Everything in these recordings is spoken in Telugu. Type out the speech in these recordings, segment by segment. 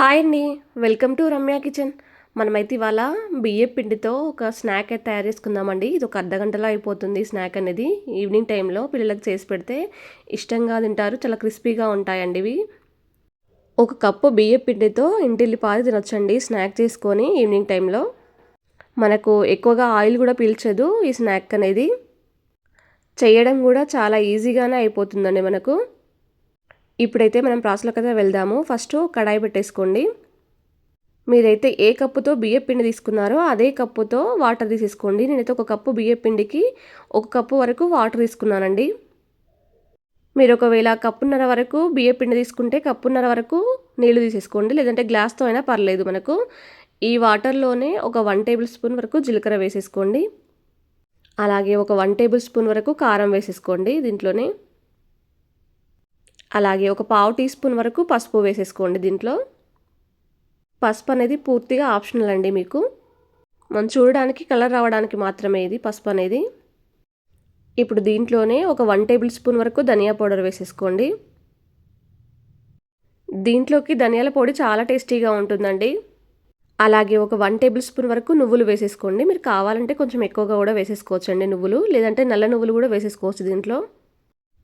హాయ్ అండి. Welcome to Ramya kitchen. మనమైతే ఇవాళ బియ్య పిండితో ఒక స్నాక్ అయితే తయారు చేసుకుందామండి. ఇది ఒక అర్ధ గంటలో అయిపోతుంది స్నాక్ అనేది. ఈవినింగ్ టైంలో పిల్లలకు చేసి పెడితే ఇష్టంగా తింటారు. చాలా క్రిస్పీగా ఉంటాయండి ఇవి. ఒక కప్పు బియ్య పిండితో ఇంటిల్లిపాది తినొచ్చండి స్నాక్ చేసుకొని ఈవినింగ్ టైంలో మనకు ఎక్కువగా ఆయిల్ కూడా పీల్చదు ఈ స్నాక్ అనేది. చేయడం కూడా చాలా ఈజీగానే అయిపోతుందండి మనకు. ఇప్పుడైతే మనం ప్రాసెస్లోకి అయితే వెళ్దాము. ఫస్ట్ కడాయి పెట్టేసుకోండి. మీరైతే ఏ కప్పుతో బియ్య పిండి తీసుకున్నారో అదే కప్పుతో వాటర్ తీసేసుకోండి. నేనైతే ఒక కప్పు బియ్య పిండికి ఒక కప్పు వరకు వాటర్ తీసుకున్నానండి. మీరు ఒకవేళ కప్పున్నర వరకు బియ్య పిండి తీసుకుంటే కప్పున్నర వరకు నీళ్ళు తీసేసుకోండి. లేదంటే గ్లాస్తో అయినా పర్లేదు మనకు. ఈ వాటర్లోనే ఒక వన్ టేబుల్ స్పూన్ వరకు జీలకర్ర వేసేసుకోండి. అలాగే ఒక వన్ టేబుల్ స్పూన్ వరకు కారం వేసేసుకోండి దీంట్లోనే. అలాగే ఒక పావు టీ స్పూన్ వరకు పసుపు వేసేసుకోండి దీంట్లో. పసుపు అనేది పూర్తిగా ఆప్షనల్ అండి మీకు. మనం చూడడానికి కలర్ రావడానికి మాత్రమే ఇది పసుపు అనేది. ఇప్పుడు దీంట్లోనే ఒక వన్ టేబుల్ స్పూన్ వరకు ధనియా పౌడర్ వేసేసుకోండి. దీంట్లోకి ధనియాల పొడి చాలా టేస్టీగా ఉంటుందండి. అలాగే ఒక వన్ టేబుల్ స్పూన్ వరకు నువ్వులు వేసేసుకోండి. మీరు కావాలంటే కొంచెం ఎక్కువగా కూడా వేసేసుకోవచ్చండి నువ్వులు. లేదంటే నల్ల నువ్వులు కూడా వేసేసుకోవచ్చు దీంట్లో.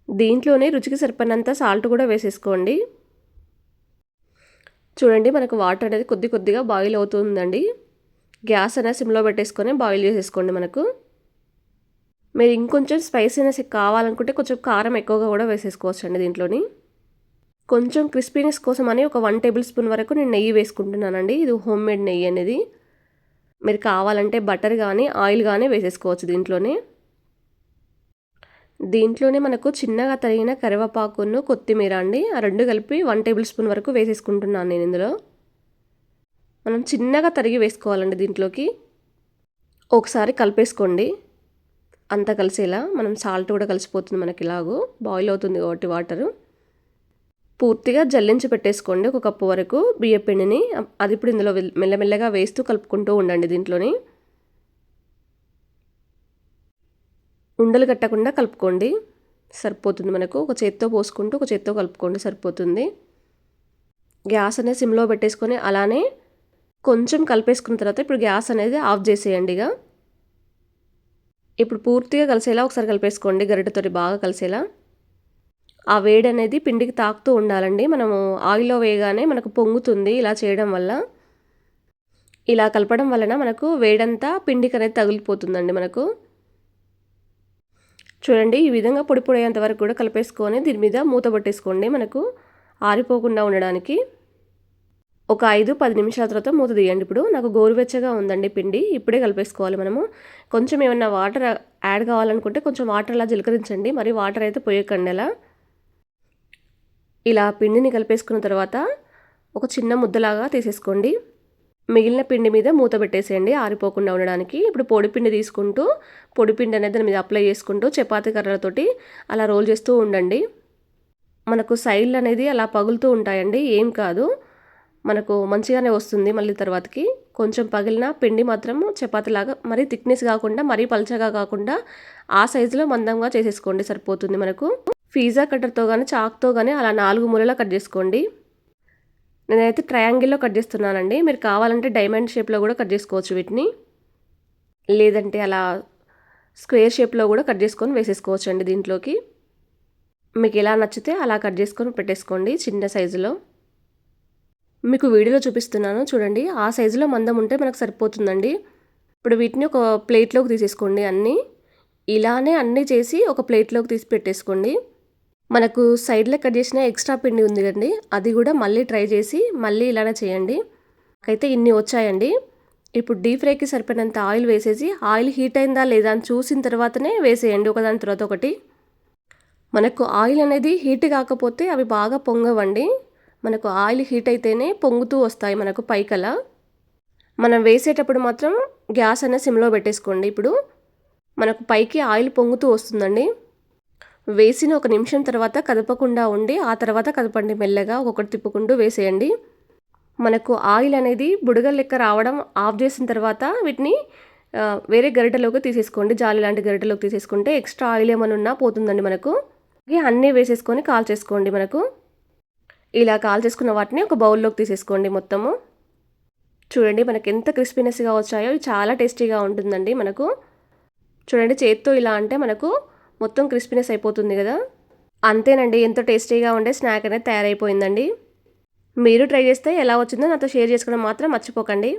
దీంట్లోనే రుచికి సరిపడినంత సాల్ట్ కూడా వేసేసుకోండి. చూడండి మనకు వాటర్ అనేది కొద్ది కొద్దిగా బాయిల్ అవుతుందండి. గ్యాస్ అనేది సిమ్లో పెట్టేసుకొని బాయిల్ చేసేసుకోండి మనకు. మీరు ఇంకొంచెం స్పైసీనెస్ కావాలనుకుంటే కొంచెం కారం ఎక్కువగా కూడా వేసేసుకోవచ్చు అండి దీంట్లోని. కొంచెం క్రిస్పీనెస్ కోసం అని ఒక వన్ టేబుల్ స్పూన్ వరకు నేను నెయ్యి వేసుకుంటున్నానండి. ఇది హోమ్ మేడ్ నెయ్యి అనేది. మీరు కావాలంటే బటర్ కానీ ఆయిల్ కానీ వేసేసుకోవచ్చు దీంట్లోనే. దీంట్లోనే మనకు చిన్నగా తరిగిన కరివేపాకును కొత్తిమీర అండి. ఆ రెండు కలిపి వన్ టేబుల్ స్పూన్ వరకు వేసేసుకుంటున్నాను నేను ఇందులో. మనం చిన్నగా తరిగి వేసుకోవాలండి దీంట్లోకి. ఒకసారి కలిపేసుకోండి. అంతా కలిసేలా మనం సాల్ట్ కూడా కలిసిపోతుంది మనకి ఇలాగూ. బాయిల్ అవుతుంది కాబట్టి వాటరు పూర్తిగా జల్లించి పెట్టేసుకోండి ఒక కప్పు వరకు బియ్య పిండిని అది ఇప్పుడు ఇందులో మెల్లమెల్లగా వేస్తూ కలుపుకుంటూ ఉండండి దీంట్లోని. ఉండలు కట్టకుండా కలుపుకోండి. సరిపోతుంది మనకు. ఒక చేత్తో పోసుకుంటూ ఒక చేత్తో కలుపుకోండి. సరిపోతుంది. గ్యాస్ అనేది సిమ్లో పెట్టేసుకొని అలానే కొంచెం కలిపేసుకున్న తర్వాత ఇప్పుడు గ్యాస్ అనేది ఆఫ్ చేసేయండి ఇక. ఇప్పుడు పూర్తిగా కలిసేలా ఒకసారి కలిపేసుకోండి. గరిటెతోటి బాగా కలిసేలా. ఆ వేడి అనేది పిండికి తాకుతూ ఉండాలండి. మనము ఆయిల్లో వేయగానే మనకు పొంగుతుంది ఇలా చేయడం వల్ల. ఇలా కలపడం వలన మనకు వేడంతా పిండికి అనేది తగిలిపోతుందండి మనకు. చూడండి ఈ విధంగా పొడి పొడి అయ్యేంత వరకు కూడా కలిపేసుకొని దీని మీద మూత పట్టేసుకోండి మనకు. ఆరిపోకుండా ఉండడానికి ఒక ఐదు పది నిమిషాల తర్వాత మూత తీయండి. ఇప్పుడు నాకు గోరువెచ్చగా ఉందండి పిండి ఇప్పుడే కలిపేసుకోవాలి మనము. కొంచెం ఏమన్నా వాటర్ యాడ్ కావాలనుకుంటే కొంచెం వాటర్ అలా జీలకరించండి. మరి వాటర్ అయితే పోయకండి అలా. ఇలా పిండిని కలిపేసుకున్న తర్వాత ఒక చిన్న ముద్దలాగా తీసేసుకోండి. మిగిలిన పిండి మీద మూత పెట్టేసేయండి. ఆరిపోకుండా ఉండడానికి ఇప్పుడు పొడిపిండి తీసుకుంటూ పొడిపిండి అనేది దాని మీద అప్లై చేసుకుంటూ చపాతీ కర్రలతోటి అలా రోల్ చేస్తూ ఉండండి. మనకు సైడ్లు అనేది అలా పగులుతూ ఉంటాయండి. ఏం కాదు. మనకు మంచిగానే వస్తుంది మళ్ళీ తర్వాతకి. కొంచెం పగిలిన పిండి మాత్రం చపాతీలాగా మరీ థిక్నెస్ కాకుండా మరీ పలచగా కాకుండా ఆ సైజులో మందంగా చేసేసుకోండి. సరిపోతుంది మనకు. పిజ్జా కట్టర్తో కానీ చాక్తో కానీ అలా నాలుగు మూలలా కట్ చేసుకోండి. నేనైతే ట్రయాంగిల్లో కట్ చేస్తున్నానండి. మీరు కావాలంటే డైమండ్ షేప్లో కూడా కట్ చేసుకోవచ్చు వీటిని. లేదంటే అలా స్క్వేర్ షేప్లో కూడా కట్ చేసుకొని వేసేసుకోవచ్చు అండి దీంట్లోకి. మీకు ఎలా నచ్చితే అలా కట్ చేసుకొని పెట్టేసుకోండి చిన్న సైజులో మీకు వీడియోలో చూపిస్తున్నాను చూడండి. ఆ సైజులో మందం ఉంటే మనకు సరిపోతుందండి. ఇప్పుడు వీటిని ఒక ప్లేట్లోకి తీసేసుకోండి అన్నీ. ఇలానే అన్నీ చేసి ఒక ప్లేట్లోకి తీసి పెట్టేసుకోండి. మనకు సైడ్లో కట్ చేసిన ఎక్స్ట్రా పిండి ఉంది కండి అది కూడా మళ్ళీ ట్రై చేసి మళ్ళీ ఇలానే చేయండి. అయితే ఇన్ని వచ్చాయండి. ఇప్పుడు డీప్ ఫ్రైకి సరిపోయినంత ఆయిల్ వేసేసి ఆయిల్ హీట్ అయిందా లేదా అని చూసిన తర్వాతనే వేసేయండి ఒకదాని తర్వాత ఒకటి. మనకు ఆయిల్ అనేది హీట్ కాకపోతే అవి బాగా పొంగవండి. మనకు ఆయిల్ హీట్ అయితేనే పొంగుతూ వస్తాయి మనకు పైకల. మనం వేసేటప్పుడు మాత్రం గ్యాస్ అనేది సిమ్లో పెట్టేసుకోండి. ఇప్పుడు మనకు పైకి ఆయిల్ పొంగుతూ వస్తుందండి. వేసిన ఒక నిమిషం తర్వాత కదపకుండా ఉండి ఆ తర్వాత కదపండి మెల్లగా ఒక్కొక్కటి తిప్పుకుంటూ వేసేయండి. మనకు ఆయిల్ అనేది బుడగ లెక్క రావడం ఆఫ్ చేసిన తర్వాత వీటిని వేరే గరిటెలోకి తీసేసుకోండి. జాలి లాంటి గరిటెలోకి తీసేసుకుంటే ఎక్స్ట్రా ఆయిల్ ఏమైనా ఉన్నా పోతుందండి మనకు. అన్నీ వేసేసుకొని కాల్ చేసుకోండి మనకు. ఇలా కాల్ చేసుకున్న వాటిని ఒక బౌల్లోకి తీసేసుకోండి మొత్తము. చూడండి మనకి ఎంత క్రిస్పీనెస్గా వచ్చాయో ఇది చాలా టేస్టీగా ఉంటుందండి మనకు. చూడండి చేత్తో ఇలా అంటే మనకు మొత్తం క్రిస్పీనెస్ అయిపోతుంది కదా? అంతేనండి ఎంతో టేస్టీగా ఉండే స్నాక్ అనేది తయారైపోయిందండి. మీరు ట్రై చేస్తే ఎలా వచ్చిందో నాతో షేర్ చేసుకోవడం మాత్రం మర్చిపోకండి.